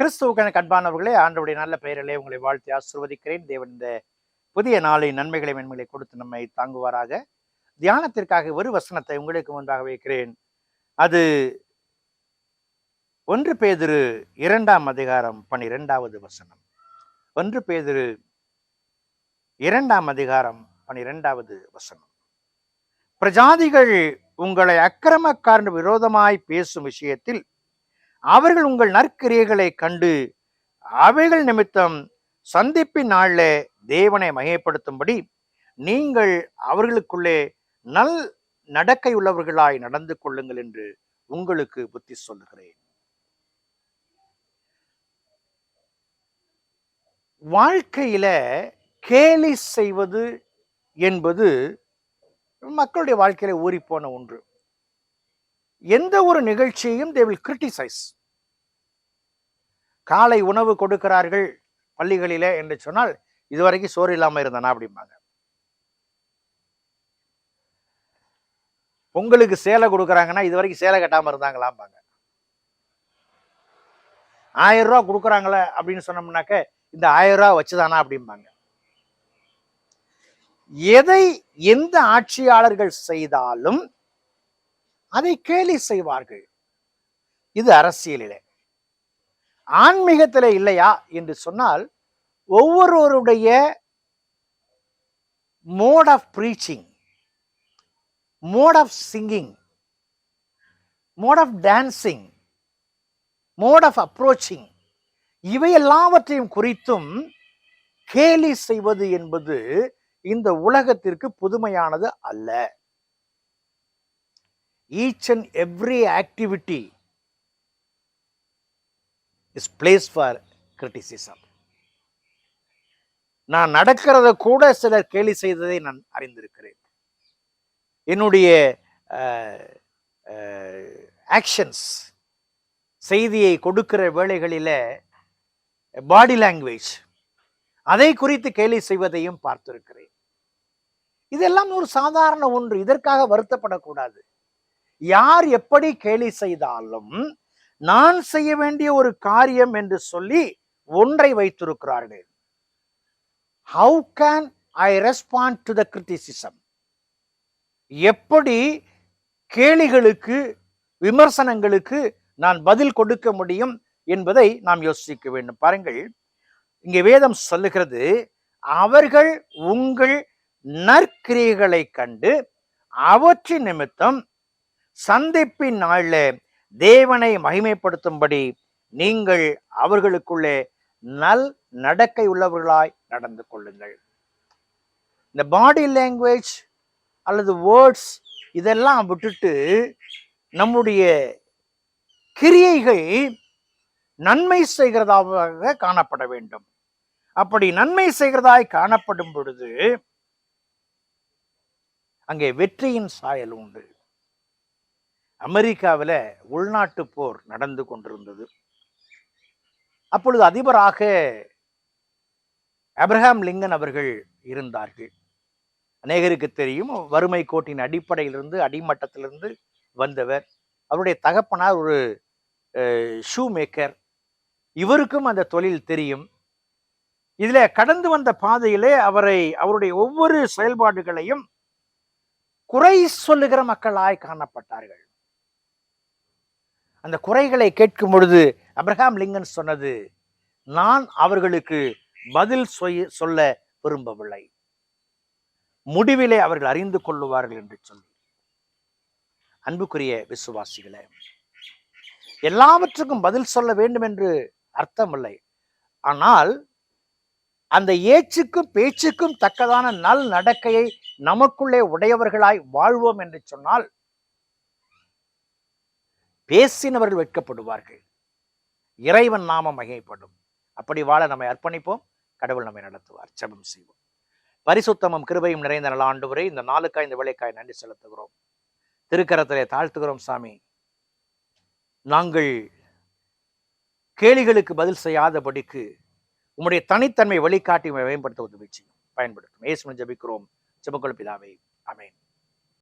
கிறிஸ்துவுக்கான கண்பானவர்களே ஆண்டவுடைய நல்ல பெயரிலே உங்களை வாழ்த்தி ஆசிர்வதிக்கிறேன். தேவன் இந்த புதிய நாளின் நன்மைகளை மென்மைகளை கொடுத்து நம்மை தாங்குவாராக. தியானத்திற்காக ஒரு வசனத்தை உங்களுக்கு முன்பாக வைக்கிறேன். அது ஒன்று பேதிரு இரண்டாம் அதிகாரம் பனிரெண்டாவது வசனம். ஒன்று பேதிரு இரண்டாம் அதிகாரம் பனிரெண்டாவது வசனம். பிரஜாதிகள் உங்களை அக்கிரமக்காரன் விரோதமாய் பேசும் விஷயத்தில் அவர்கள் உங்கள் நற்கிரியைகளை கண்டு அவைகள் நிமித்தம் சந்திப்பின் நாளில் தேவனை மையப்படுத்தும்படி நீங்கள் அவர்களுக்குள்ளே நல் நடக்கை உள்ளவர்களாய் நடந்து கொள்ளுங்கள் என்று உங்களுக்கு புத்தி சொல்லுகிறேன். வாழ்க்கையில கேலி செய்வது என்பது மக்களுடைய வாழ்க்கையில ஊறிப்போன ஒன்று. எந்த ஒரு நிகழ்ச்சியையும் தே வில் கிரிட்டிசைஸ் காலை உணவு கொடுக்கிறார்கள் பள்ளிகளிலே என்று சொன்னால் இதுவரைக்கும் சோறு இல்லாம இருந்தானா அப்படிம்பாங்க. பொங்கலுக்கு சேலை கொடுக்குறாங்கன்னா இது வரைக்கும் சேலை கட்டாம இருந்தாங்களாம்பாங்க. ஆயிரம் ரூபா கொடுக்குறாங்களே அப்படின்னு சொன்னோம்னாக்க இந்த ஆயிரம் ரூபா வச்சுதானா அப்படிம்பாங்க. எதை எந்த ஆட்சியாளர்கள் செய்தாலும் அதை கேலி செய்வார்கள். இது அரசியலிலே. ஆன்மீகத்தில் இல்லையா என்று சொன்னால் ஒவ்வொருவருடைய mode of preaching mode of singing mode of dancing mode of approaching இவை எல்லாவற்றையும் குறித்தும் கேலி செய்வது என்பது இந்த உலகத்திற்கு புதுமையானது அல்ல. Each and every activity is place for criticism நான் நடக்கிறத கூட சிலர் கேலி செய்ததை நான் அறிந்திருக்கிறேன். என்னுடைய ஆக்ஷன்ஸ் செய்தியை கொடுக்கிற வேளைகளில் பாடி லாங்குவேஜ் அதை குறித்து கேலி செய்வதையும் பார்த்திருக்கிறேன். இதெல்லாம் ஒரு சாதாரண ஒன்று இதற்காக வருத்தப்படக்கூடாது. யார் எப்படி கேலி செய்தாலும் நான் செய்ய வேண்டிய ஒரு காரியம் என்று சொல்லி ஒன்றை வைத்திருக்கிறார்கள். How can I respond to the criticism எப்படி கேளிகளுக்கு விமர்சனங்களுக்கு நான் பதில் கொடுக்க முடியும் என்பதை நாம் யோசிக்க வேண்டும். பாருங்கள் இங்கே வேதம் சொல்லுகிறது அவர்கள் உங்கள் நற்கிரியைகளை கண்டு அவற்றின் நிமித்தம் சந்திப்பின் நாளில் தேவனை மகிமைப்படுத்தும்படி நீங்கள் அவர்களுக்குள்ளே நல் நடக்கை உள்ளவர்களாய் நடந்து கொள்ளுங்கள். இந்த பாடி லாங்குவேஜ் அல்லது வேர்ட்ஸ் இதெல்லாம் விட்டுட்டு நம்முடைய கிரியைகள் நன்மை செய்கிறதாக காணப்பட வேண்டும். அப்படி நன்மை செய்கிறதாய் காணப்படும் பொழுது அங்கே வெற்றியின் சாயல் உண்டு. அமெரிக்காவில் உள்நாட்டு போர் நடந்து கொண்டிருந்தது. அப்பொழுது அதிபராக அப்ரஹாம் லிங்கன் அவர்கள் இருந்தார்கள். அநேகருக்கு தெரியும் வறுமை கோட்டின் அடிப்படையிலிருந்து அடிமட்டத்திலிருந்து வந்தவர். அவருடைய தகப்பனார் ஒரு ஷூ மேக்கர் இவருக்கும் அந்த தொழில் தெரியும். இதுல கடந்து வந்த பாதையிலே அவரை அவருடைய ஒவ்வொரு செயல்பாடுகளையும் குறை சொல்லுகிற மக்களாய் காணப்பட்டார்கள். அந்த குறைகளை கேட்கும் பொழுது அப்ரஹாம் லிங்கன் சொன்னது நான் அவர்களுக்கு பதில் சொல்ல விரும்பவில்லை. முடிவிலே அவர்கள் அறிந்து கொள்ளுவார்கள் என்று சொல்லி. அன்புக்குரிய விசுவாசிகளே எல்லாவற்றுக்கும் பதில் சொல்ல வேண்டும் என்று அர்த்தமில்லை ஆனால் அந்த ஏச்சுக்கும் பேச்சுக்கும் தக்கதான நல் நடக்கையை நமக்குள்ளே உடையவர்களாய் வாழ்வோம் என்று சொன்னால் பேசினவர்கள் வெட்கப்படுவார்கள். இறைவன் நாமம் மகிமைப்படும். அப்படி வாழ நம்மை அர்ப்பணிப்போம். கடவுள் நம்மை நடத்துவார். ஜபம் செய்வோம். பரிசுத்தமும் கிருபையும் நிறைந்த நல்ல ஆண்டு வரை இந்த நாளுக்காய் இந்த வேலைக்காய் நன்றி செலுத்துகிறோம். திருக்கரத்திலே தாழ்த்துகிறோம் சாமி. நாங்கள் கேளிகளுக்கு பதில் செய்யாதபடிக்கு உம்முடைய தனித்தன்மை வழிகாட்டி மேம்படுத்த உதவி செய்யும். பயன்படுத்தும். ஏசுமன் ஜபிக்கிறோம். ஜெபக்குள் அமேன்